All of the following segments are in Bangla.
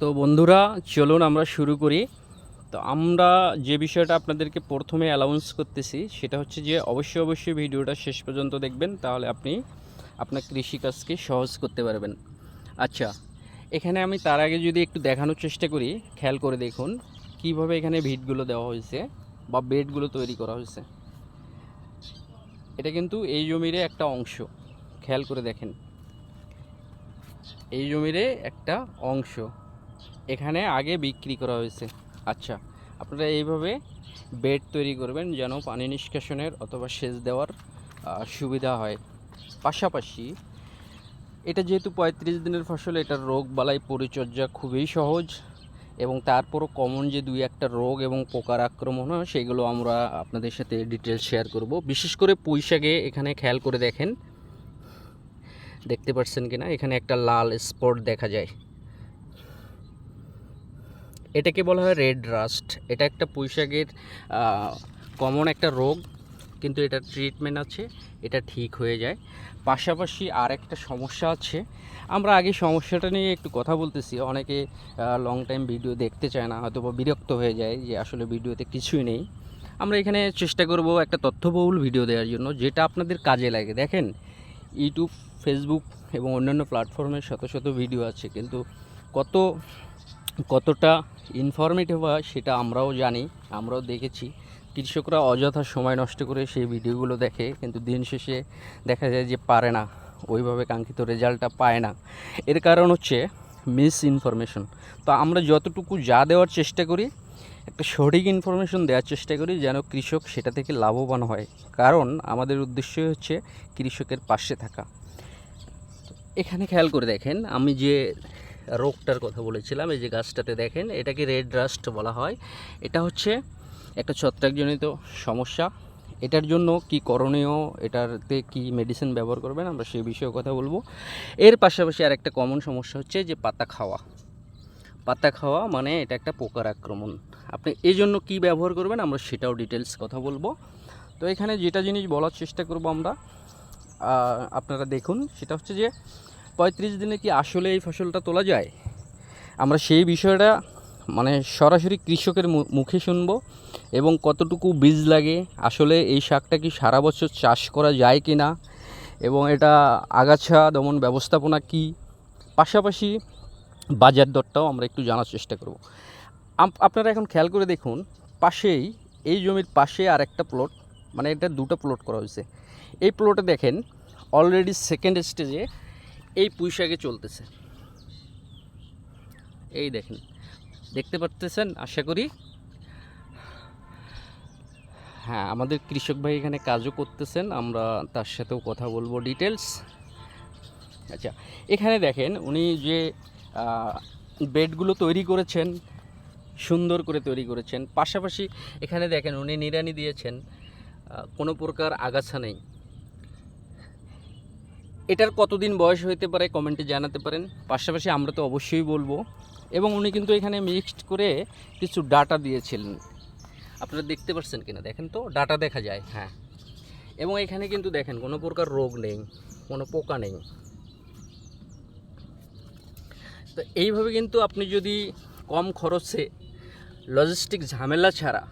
তো বন্ধুরা, চলুন আমরা শুরু করি। তো আমরা যে বিষয়টা আপনাদেরকে প্রথমে অ্যালাউন্স করতেছি, সেটা হচ্ছে যে অবশ্যই অবশ্যই ভিডিওটা শেষ পর্যন্ত দেখবেন, তাহলে আপনি আপনার কৃষিকাজকে সহজ করতে পারবেন। আচ্ছা এখানে আমি তার আগে যদি একটু দেখানোর চেষ্টা করি, খেয়াল করে দেখুন কীভাবে এখানে ভিটগুলো দেওয়া হয়েছে বা বেডগুলো তৈরি করা হয়েছে। এটা কিন্তু এই জমির একটা অংশ, খেয়াল করে দেখেন। এই জমিরে একটা অংশ। এখানে আগে বিক্রি করা হয়েছে। আচ্ছা আপনারা এইভাবে বেড তৈরি করবেন যেন পানি নিষ্কাশনের অথবা সেচ দেওয়ার সুবিধা হয়। পাশাপাশি এটা যেহেতু পঁয়ত্রিশ দিনের ফসল, এটার রোগ বালাই পরিচর্যা খুবই সহজ এবং তারপরও কমন যে দুই একটা রোগ এবং পোকার আক্রমণ হয়, সেগুলো আমরা আপনাদের সাথে ডিটেলস শেয়ার করব। বিশেষ করে পুঁই শাকে এখানে খেয়াল করে দেখেন। দেখতে পাচ্ছেন কিনা? এখানে একটা লাল স্পট দেখা যায়। এটাকে বলা হয় রেড রাস্ট এটা একটা পুঁইশাকের কমন একটা রোগ, কিন্তু এটার ট্রিটমেন্ট আছে, এটা ঠিক হয়ে যায়। পাশাপাশি আর একটা সমস্যা আছে। আমরা আগে সমস্যাটা নিয়ে একটু কথা বলতেছি। অনেকে লং টাইম ভিডিও দেখতে চায় না হয়তো বিরক্ত হয়ে যায় যে আসলে ভিডিওতে কিছুই নেই। আমরা এখানে চেষ্টা করব একটা তথ্যবহুল ভিডিও দেওয়ার জন্য, যেটা আপনাদের কাজে লাগে। দেখেন ইউটিউব ফেসবুক এবং অন্যান্য প্ল্যাটফর্মে শত শত ভিডিও আছে, কিন্তু কত, কতটা ইনফরমেটিভ হয়, সেটা আমরাও জানি, আমরাও দেখেছি। কৃষকরা অযথা সময় নষ্ট করে সেই ভিডিওগুলো দেখে, কিন্তু দিন শেষে দেখা যায় যে পারে না। ওইভাবে কাঙ্ক্ষিত রেজাল্টটা পায় না। এর কারণ হচ্ছে মিস ইনফরমেশন তো আমরা যতটুকু যা দেওয়ার চেষ্টা করি, একটা সঠিক ইনফরমেশন দেওয়ার চেষ্টা করি যেন কৃষক সেটা থেকে লাভবান হয়। কারণ আমাদের উদ্দেশ্য হচ্ছে কৃষকের পাশে থাকা। এখানে খেয়াল করে দেখেন, আমি যে রোগটার কথা বলেছিলাম, এই যে গাছটাতে দেখেন এটাকে রেড রাস্ট বলা হয়? এটা হচ্ছে একটা ছত্রাকজনিত সমস্যা। এটার জন্য কি করণীয়? এটাতে কি মেডিসিন ব্যবহার করবেন? আমরা সেই বিষয়ে কথা বলব। এর পাশাপাশি আর একটা কমন সমস্যা হচ্ছে যে পাতা খাওয়া। পাতা খাওয়া মানে এটা একটা পোকার আক্রমণ। আপনি এই জন্য কী ব্যবহার করবেন? আমরা সেটাও ডিটেলস কথা বলব। তো এখানে যেটা জিনিস বলার চেষ্টা করব আমরা আপনারা দেখুন, সেটা হচ্ছে যে পঁয়ত্রিশ দিনে কি আসলে এই ফসলটা তোলা যায়? আমরা সেই বিষয়টা মানে সরাসরি কৃষকের মুখে শুনব এবং কতটুকু বীজ লাগে, আসলে এই শাকটা কি সারা বছর চাষ করা যায় কি না এবং এটা আগাছা দমন ব্যবস্থাপনা কি? পাশাপাশি বাজার দরটাও আমরা একটু জানার চেষ্টা করব। আপনারা এখন খেয়াল করে দেখুন, পাশেই, এই জমির পাশে আর একটা প্লট মানে এটা দুটো প্লট করা হয়েছে। এই প্লটে দেখেন অলরেডি সেকেন্ড স্টেজে এই পুঁইশাকে চলতেছে। এই দেখেন, দেখতে পারতেছেন? আশা করি। হ্যাঁ আমাদের কৃষক ভাই এখানে কাজও করতেছেন, আমরা তার সাথেও কথা বলব ডিটেলস আচ্ছা এখানে দেখেন, উনি যে বেডগুলো তৈরি করেছেন, সুন্দর করে তৈরি করেছেন, পাশাপাশি এখানে দেখেন, উনি নিড়ানি দিয়েছেন কোনো প্রকার আগাছা নেই। এটার কতদিন বয়স হইতে পারে কমেন্টে জানাতে পারেন। পাশাপাশি আমরা তো অবশ্যই বলব, এবং উনি কিন্তু এখানে মিক্সড করে কিছু ডাটা দিয়েছিলেন। আপনারা দেখতে পাচ্ছেন কিনা? দেখেন তো, ডাটা দেখা যায় হ্যাঁ। এবং এখানে কিন্তু দেখেন, কোনো প্রকার রোগ নেই, কোনো পোকা নেই। তো এইভাবে কিন্তু আপনি যদি কম খরচে লজিস্টিক ঝামেলা ছাড়া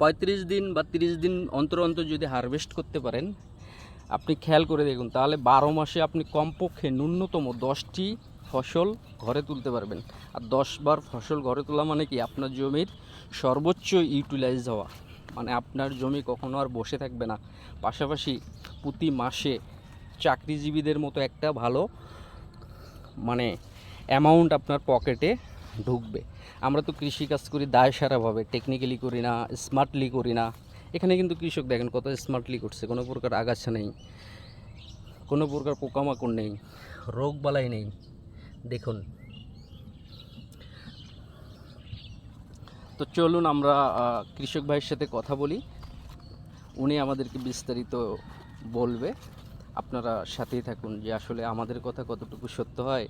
পঁয়ত্রিশ দিন বা তিরিশ দিন অন্তর অন্তর যদি হারভেস্ট করতে পারেন আপনি খেয়াল করে দেখুন, তাহলে বারো মাসে আপনি কমপক্ষে ন্যূনতম দশটি ফসল ঘরে তুলতে পারবেন। আর দশ বার ফসল ঘরে তোলা মানে কি? আপনার জমির সর্বোচ্চ ইউটিলাইজ হওয়া। মানে আপনার জমি কখনো আর বসে থাকবে না। পাশাপাশি প্রতি মাসে চাকরিজীবীদের মতো একটা ভালো মানে অ্যামাউন্ট আপনার পকেটে ঢুকবে। আমরা তো কৃষিকাজ করি দায় সারাভাবে টেকনিক্যালি করি না স্মার্টলি করি না। এখানে কিন্তু কৃষক দেখেন কত স্মার্টলি করছে। কোনো প্রকার আগাছা নেই কোনো প্রকার পোকামাকড় নেই রোগ বালাই নেই। দেখুন। তো চলুন আমরা কৃষক ভাইয়ের সাথে কথা বলি। উনি আমাদেরকে বিস্তারিত বলবে। আপনারা সাথেই থাকুন যে আসলে আমাদের কথা কতটুকু সত্য হয়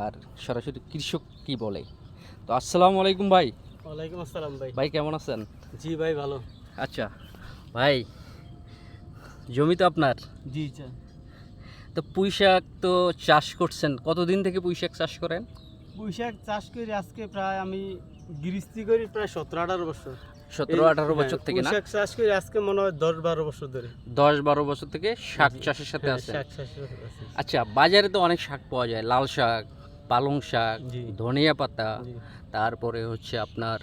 আর সরাসরি কৃষক কি বলে। তো আসসালামু আলাইকুম ভাই। ওয়ালাইকুম আসসালাম ভাই। ভাই কেমন আছেন? জি ভাই ভালো। আচ্ছা ভাই জমি তো আপনার? জি তো পুঁই শাক তো চাষ করছেন কতদিন থেকে পুঁই শাক চাষ করেন? পুঁই শাক চাষ করি আজকে প্রায় আমি গৃহস্থি করি প্রায় সতেরো আঠারো বছর। সতেরো আঠারো বছর হ্যাঁ, থেকে না? পুঁইশাক চাষ করি আজকে মনে হয় দশ বারো বছর ধরে। দশ বারো বছর থেকে শাক চাষের সাথে হ্যাঁ, আছে শাক। আচ্ছা বাজারে তো অনেক শাক পাওয়া যায় লাল শাক পালং শাক ধনিয়া পাতা তারপরে হচ্ছে আপনার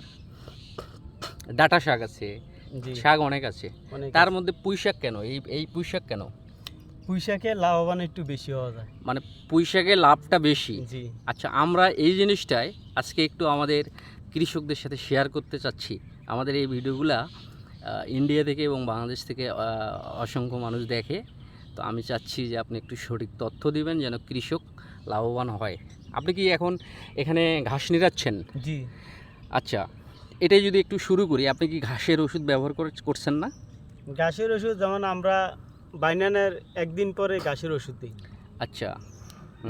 ডাটা শাক আছে শাক অনেক আছে। তার মধ্যে পুঁই শাক কেন? এই এই পুঁই শাক কেন? পুঁইশাকে লাভবান একটু বেশি হওয়া যায়। মানে পুঁই শাকের লাভটা বেশি। জি। আচ্ছা আমরা এই জিনিসটাই আজকে একটু আমাদের কৃষকদের সাথে শেয়ার করতে চাচ্ছি। আমাদের এই ভিডিওগুলা ইন্ডিয়া থেকে এবং বাংলাদেশ থেকে অসংখ্য মানুষ দেখে। তো আমি চাচ্ছি যে আপনি একটু সঠিক তথ্য দিবেন যেন কৃষক লাভবান হয়। আপনি কি এখন এখানে ঘাস নিরাচ্ছেন জি। আচ্ছা এটাই যদি একটু শুরু করি আপনি কি ঘাসের ওষুধ ব্যবহার করছেন না? ঘাসের ওষুধ যেমন আমরা বাইনানের একদিন পরে ঘাসের ওষুধ দিই। আচ্ছা।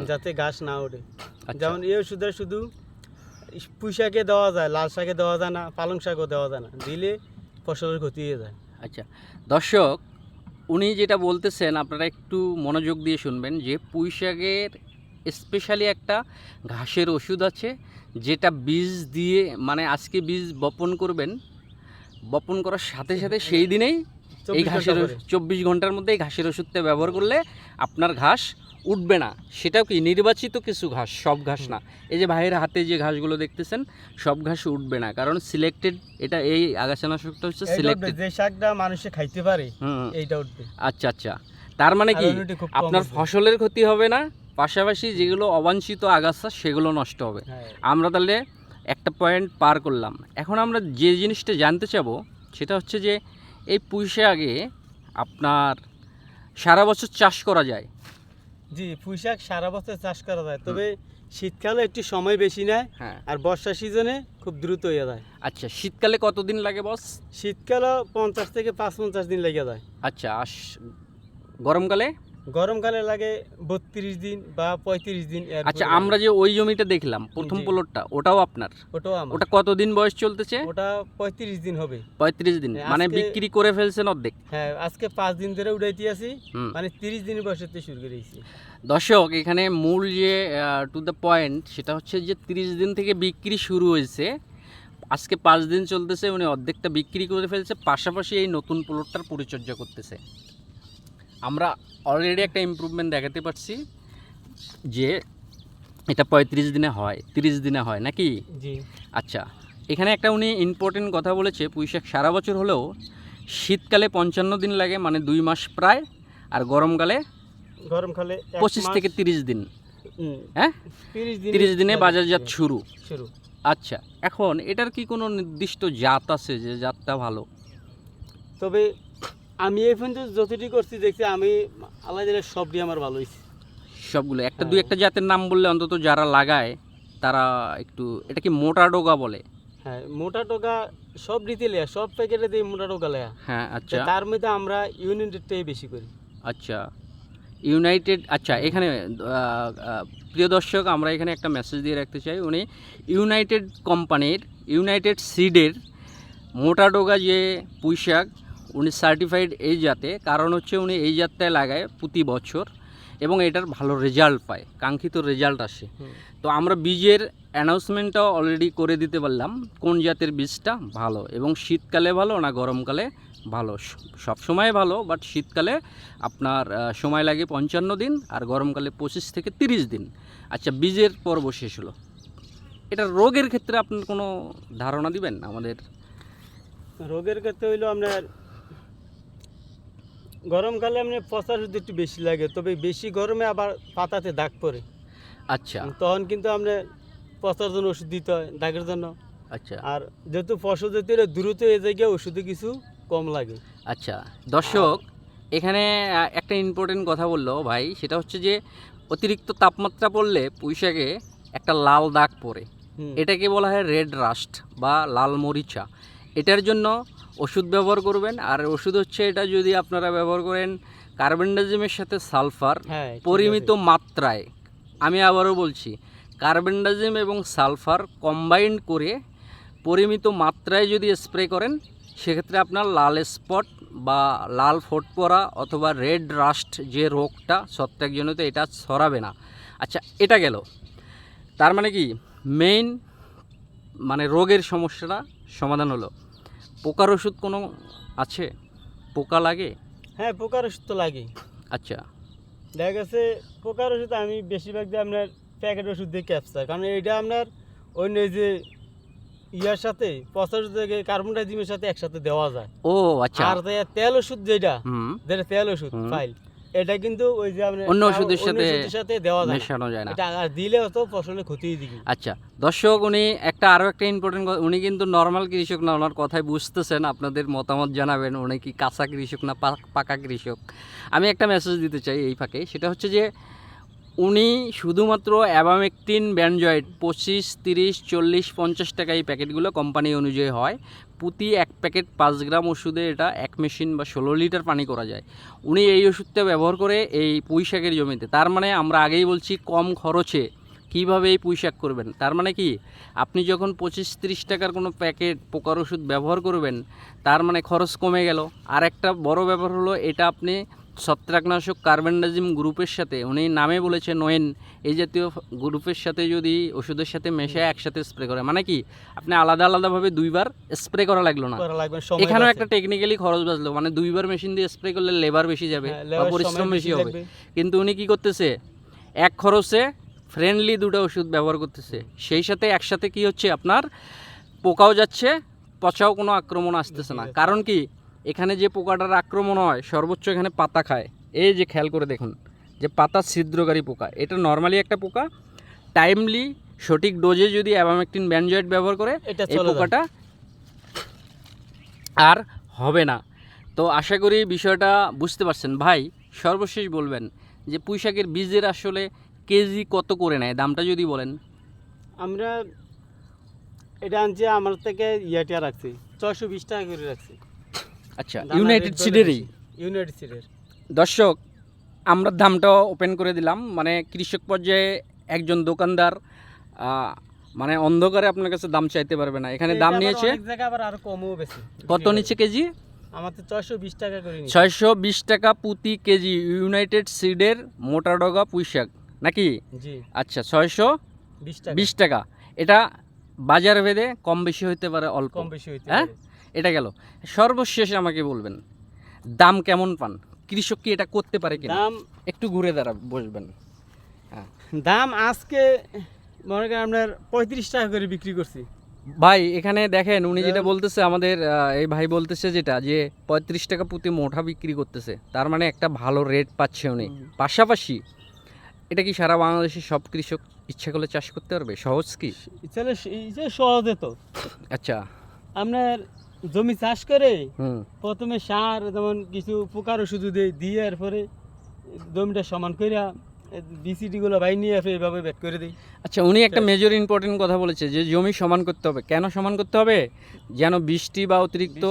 যাতে ঘাস না ওঠে আচ্ছা। যেমন এই ওষুধটা শুধু পুঁই শাকে দেওয়া যায় লাল শাকে দেওয়া যায় না পালং শাকও দেওয়া যায় না দিলে ফসলের ক্ষতি হয়ে যায়। আচ্ছা। দর্শক উনি যেটা বলতেছেন আপনারা একটু মনোযোগ দিয়ে শুনবেন যে পুঁই শাকের স্পেশালি একটা ঘাসের ওষুধ আছে যেটা বীজ দিয়ে মানে আজকে বীজ বপন করবেন বপন করার সাথে সাথে সেই দিনেই এই ঘাসের চব্বিশ ঘণ্টার মধ্যে এই ঘাসের ওষুধটা ব্যবহার করলে আপনার ঘাস উঠবে না। সেটাও কি নির্বাচিত কিছু ঘাস? সব ঘাস না। এই যে ভাইয়ের হাতে যে ঘাসগুলো দেখতেছেন সব ঘাস উঠবে না। কারণ সিলেক্টেড এটা এই আগাছানাশকটা হচ্ছে সিলেক্টেড যে শাকটা মানুষে খাইতে পারে এইটা উঠবে। আচ্ছা আচ্ছা। তার মানে কি? আপনার ফসলের ক্ষতি হবে না পাশাপাশি যেগুলো অবাঞ্ছিত আগাছা সেগুলো নষ্ট হবে। হ্যাঁ, আমরা তাহলে একটা পয়েন্ট পার করলাম। এখন আমরা যে জিনিসটা জানতে চাবো সেটা হচ্ছে যে এই পুঁইশে আগে আপনার সারা বছর চাষ করা যায়। জি পুঁই শাক সারা বছর চাষ করা যায়। তবে শীতকালে একটু সময় বেশি নেয় হ্যাঁ। আর বর্ষা সিজনে খুব দ্রুত হয়ে যায় আচ্ছা শীতকালে কতদিন লাগে বস? শীতকালে পঞ্চাশ থেকে পাঁচ পঞ্চাশ দিন লেগে যায়। আচ্ছা গরমকালে? গরমকালে লাগে বত্রিশ দিন বা পঁয়ত্রিশ দিন আচ্ছা আমরা যে ওই জমিটা দেখলাম প্রথম। প্লটটা ওটাও আপনার? ওটাও আমার। ওটা কতদিন বয়স চলতেছে? ওটা পঁয়ত্রিশ দিন হবে। পঁয়ত্রিশ দিন হ্যাঁ, মানে বিক্রি করে ফেলছেন অর্ধেক? হ্যাঁ আজকে পাঁচ দিন ধরে উঠাইতে আছি মানে তিরিশ দিন বয়সেতে শুরু করেছি দর্শক এখানে মূল যে টু দ্য পয়েন্ট সেটা হচ্ছে যে তিরিশ দিন থেকে বিক্রি শুরু হয়েছে। আজকে পাঁচ দিন চলতেছে উনি অর্ধেকটা বিক্রি করে ফেলছে পাশাপাশি এই নতুন প্লটটার পরিচর্যা করতেছে। আমরা অলরেডি একটা ইমপ্রুভমেন্ট দেখাতে পারছি যে এটা পঁয়ত্রিশ দিনে হয় তিরিশ দিনে হয় নাকি? আচ্ছা এখানে একটা উনি ইম্পর্টেন্ট কথা বলেছে পুঁইশাক সারা বছর হলেও শীতকালে পঞ্চান্ন দিন লাগে মানে দুই মাস প্রায় আর গরমকালে গরমকালে পঁচিশ থেকে তিরিশ দিন। হ্যাঁ? তিরিশ দিন বাজারজাত শুরু। শুরু। আচ্ছা এখন এটার কি কোনো নির্দিষ্ট জাত আছে যে জাতটা ভালো? তবে আমি এই পর্যন্ত যতটি করছি দেখছি আমি আল্লাহ দিলে সবটি আমার ভালো হয়েছে সবগুলো। একটা হ্যাঁ। একটা জাতের নাম বললে অন্তত যারা লাগায় তারা একটু এটা কি মোটা ডোগা বলে? হ্যাঁ মোটা টোকা সব দিতে লেয়া সব প্যাকেটে দিয়ে মোটা টোকা লেয়া। হ্যাঁ আচ্ছা। তার মধ্যে আমরা ইউনাইটেডটাই বেশি করি। আচ্ছা। ইউনাইটেড আচ্ছা এখানে প্রিয় দর্শক আমরা এখানে একটা মেসেজ দিয়ে রাখতে চাই। উনি ইউনাইটেড কোম্পানির ইউনাইটেড সিডের মোটা ডোগা যে পুঁইশাক উনি সার্টিফাইড এই জাতে কারণ হচ্ছে উনি এই জাতটায় লাগায় প্রতি বছর এবং এটার ভালো রেজাল্ট পায় কাঙ্ক্ষিত রেজাল্ট আসে। তো আমরা বীজের অ্যানাউন্সমেন্টটাও অলরেডি করে দিতে পারলাম কোন জাতের বীজটা ভালো এবং শীতকালে ভালো না গরমকালে ভালো। সব সময় ভালো বাট শীতকালে আপনার সময় লাগে পঞ্চান্ন দিন আর গরমকালে পঁচিশ থেকে তিরিশ দিন। আচ্ছা বীজের পর্ব শেষ হলো। এটা রোগের ক্ষেত্রে আপনার কোনো ধারণা দিবেন আমাদের? রোগের ক্ষেত্রে হইল আপনার গরমকালে আপনি পচা ওষুধ একটু বেশি লাগে তবে বেশি গরমে আবার পাতাতে দাগ পড়ে। আচ্ছা। তখন কিন্তু আপনি পচার জন্য ওষুধ দিতে হয় দাগের জন্য। আচ্ছা। আর যেহেতু ফসল এটা দ্রুত এ জায়গায় ওষুধে কিছু কম লাগে। আচ্ছা দর্শক এখানে একটা ইম্পর্টেন্ট কথা বলল ভাই সেটা হচ্ছে যে অতিরিক্ত তাপমাত্রা পড়লে পুঁইশাকে একটা লাল দাগ পড়ে। হুম। এটাকে বলা হয় রেড রাস্ট বা লাল মরিচা। এটার জন্য ওষুধ ব্যবহার করবেন। আর ওষুধ হচ্ছে এটা যদি আপনারা ব্যবহার করেন কার্বেন্ডাজিমের সাথে সালফার হ্যাঁ পরিমিত মাত্রায়। আমি আবারও বলছি কার্বেন্ডাজিম এবং সালফার কম্বাইন্ড করে পরিমিত মাত্রায় যদি স্প্রে করেন সেক্ষেত্রে আপনার লাল স্পট বা লাল ফোট পরা অথবা রেড রাস্ট যে রোগটা ছত্রাকজনিত এটা ছড়াবে না। আচ্ছা এটা গেল। তার মানে কি? মেইন মানে রোগের সমস্যাটা সমাধান হলো। পোকার ওষুধ কোনো আছে? পোকা লাগে? হ্যাঁ পোকার ওষুধ তো লাগে আচ্ছা। দেখা গেছে পোকার ওষুধ আমি বেশিরভাগ দিয়ে আপনার প্যাকেট ওষুধ দিয়ে ক্যাপচার। কারণ এটা আপনার অন্য যে ইয়ার সাথে পচার ওষুধ থেকে কার্বন ডাইজিমের সাথে একসাথে দেওয়া যায়। ও আচ্ছা। আর তেল ওষুধ যেটা যেটা তেল ওষুধ। ফাইল এটা কিন্তু ওই যে অন্য ওষুধের সাথে সাথে দেওয়া যায় মেশানো যায় না। এটা আর দিলেও তো ফসলে ক্ষতি দিকে আচ্ছা দর্শক উনি একটা আরও একটা ইম্পর্টেন্ট উনি কিন্তু নর্মাল কৃষক না ওনার কথায় বুঝতেছেন আপনাদের মতামত জানাবেন উনি কি কাঁচা কৃষক না পাকা কৃষক? আমি একটা মেসেজ দিতে চাই এই ফাঁকে সেটা হচ্ছে যে উনি শুধুমাত্র অ্যাবামেকটিন ব্যানজয়েড পঁচিশ তিরিশ চল্লিশ পঞ্চাশ টাকা এই প্যাকেটগুলো কোম্পানি অনুযায়ী হয়। প্রতি এক প্যাকেট পাঁচ গ্রাম ওষুধে এটা এক মেশিন বা ষোলো লিটার পানি করা যায়। উনি এই ওষুধটা ব্যবহার করে এই পুঁই শাকের জমিতে। তার মানে আমরা আগেই বলছি কম খরচে কীভাবে এই পুঁই শাক করবেন? তার মানে কি? আপনি যখন পঁচিশ তিরিশ টাকার কোনো প্যাকেট পোকার ওষুধ ব্যবহার করবেন, তার মানে খরচ কমে গেল। আর একটা বড় ব্যাপার হলো, এটা আপনি ছত্রাকনাশক কার্বেন্ডাজিম গ্রুপের সাথে উনি নামে বলেছে নোয়েন এই জাতীয় গ্রুপের সাথে যদি ওষুধের সাথে মেশে একসাথে স্প্রে করে। মানে কি? আপনি আলাদা আলাদাভাবে দুইবার স্প্রে করা লাগল না। এখানেও একটা টেকনিক্যালি খরচ বাঁচলো। মানে দুইবার মেশিন দিয়ে স্প্রে করলে লেবার বেশি যাবে হ্যাঁ, বা পরিশ্রম বেশি হবে। কিন্তু উনি কি করতেছে? এক খরচে ফ্রেন্ডলি দুটো ওষুধ ব্যবহার করতেছে। সেই সাথে একসাথে কি হচ্ছে? আপনার পোকাও যাচ্ছে পচাও কোনো আক্রমণ আসতেছে না। কারণ কি? এখানে যে পোকাটার আক্রমণ হয় সর্বোচ্চ এখানে পাতা খায়। এই যে খেয়াল করে দেখুন যে পাতা ছিদ্রকারী পোকা। এটা নর্মালি একটা পোকা। টাইমলি সঠিক ডোজে যদি অ্যাবামেকটিন ব্যানজয়েড ব্যবহার করে এটা এই পোকাটা আর হবে না। তো আশা করি বিষয়টা বুঝতে পারছেন। ভাই সর্বশেষ বলবেন যে পুঁইশাকের বীজের আসলে কেজি কত করে নেয়? দামটা যদি বলেন। আমরা এটা আনছি আমার থেকে ইয়েটা রাখছি। ছয়শো বিশ টাকা করে রাখছি। আচ্ছা ইউনাইটেড সিডেরই ইউনাইটেড সিডের দর্শক আমরা দামটা ওপেন করে দিলাম। মানে কৃষক পর্যায়ে একজন দোকানদার মানে অন্ধকারে আপনার কাছে দাম চাইতে পারবে না। এখানে দাম নিয়েছে কত নিচ্ছে কেজি? আমার তো ছয়শো বিশ টাকা করে ছয়শো বিশ টাকা প্রতি কেজি ইউনাইটেড সিডের মোটা ডগা পুঁইশাক নাকি? আচ্ছা ছয়শো বিশ টাকা। বিশ টাকা। এটা বাজার ভেদে কম বেশি হইতে পারে অল্প। কম বেশি হইতে হ্যাঁ? এটা গেল। সর্বশেষ আমাকে বলবেন দাম কেমন পান? কৃষক কি এটা করতে পারে কি দাম একটু ঘুরে দাঁড়া বসবেন। দাম আজকে মনে করেন আপনার পঁয়ত্রিশ টাকা করে বিক্রি করছি। ভাই এখানে দেখেন উনি যেটা বলতেছে আমাদের এই ভাই বলতেছে যেটা যে পঁয়ত্রিশ টাকা প্রতি মোটা বিক্রি করতেছে। তার মানে একটা ভালো রেট পাচ্ছে উনি। পাশাপাশি এটা কি সারা বাংলাদেশে সব কৃষক ইচ্ছা করলে চাষ করতে পারবে? সহজ কি? এই সহজে তো। আচ্ছা। আপনার জমি চাষ করে প্রথমে সার যেমন কিছু পোকার ওষুধ দিয়ে দিয়ে এরপরে জমিটা সমান করে বিসিডি গুলো বাই নিয়ে এসে এইভাবে ব্যাট করে দিই। আচ্ছা উনি একটা মেজর ইম্পর্টেন্ট কথা বলেছে যে জমি সমান করতে হবে। কেন সমান করতে হবে? যেন বৃষ্টি বা অতিরিক্ত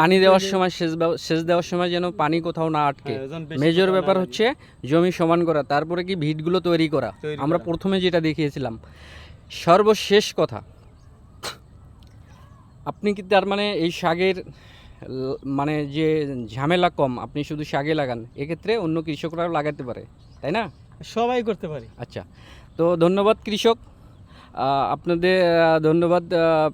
পানি দেওয়ার সময় সেচ সেচ দেওয়ার সময় যেন পানি কোথাও না আটকে। হ্যাঁ, মেজর ব্যাপার হচ্ছে জমি সমান করা তারপরে কি ভিটগুলো তৈরি করা? আমরা প্রথমে যেটা দেখিয়েছিলাম সর্বশেষ কথা আপনি কি তার মানে এই শাকের মানে যে ঝামেলা কম আপনি শুধু শাকে লাগান এক্ষেত্রে অন্য কৃষকরাও লাগাতে পারে তাই না? সবাই করতে পারে। আচ্ছা তো ধন্যবাদ কৃষক। আপনাদের ধন্যবাদ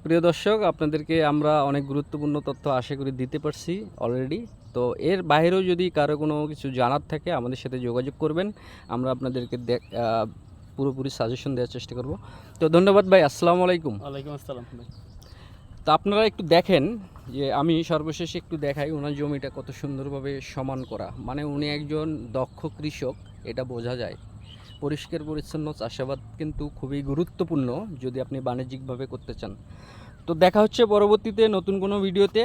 প্রিয় দর্শক। আপনাদেরকে আমরা অনেক গুরুত্বপূর্ণ তথ্য আশা করি দিতে পারছি অলরেডি তো এর বাইরেও যদি কারও কোনো কিছু জানার থাকে আমাদের সাথে যোগাযোগ করবেন। আমরা আপনাদেরকে দেখ- পুরোপুরি সাজেশন দেওয়ার চেষ্টা করব। তো ধন্যবাদ ভাই আসসালামু আলাইকুম। ওয়ালাইকুম আসসালাম ভাই। তো আপনারা একটু দেখেন যে আমি সর্বশেষে একটু দেখাই ওনার জমিটা কত সুন্দরভাবে সমান করা। মানে উনি একজন দক্ষ কৃষক, এটা বোঝা যায়। পরিষ্কার পরিচ্ছন্ন, চাষাবাদ কিন্তু খুবই গুরুত্বপূর্ণ যদি আপনি বাণিজ্যিকভাবে করতে চান। তো দেখা হচ্ছে পরবর্তীতে নতুন কোনো ভিডিওতে।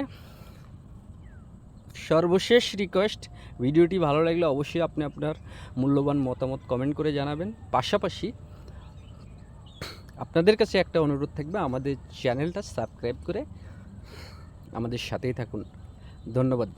সর্বশেষ রিকোয়েস্ট ভিডিওটি ভালো লাগলে অবশ্যই আপনি আপনার মূল্যবান মতামত কমেন্ট করে জানাবেন। পাশাপাশি আপনাদের কাছে একটা অনুরোধ থাকবে আমাদের চ্যানেলটা সাবস্ক্রাইব করে আমাদের সাথেই থাকুন। ধন্যবাদ।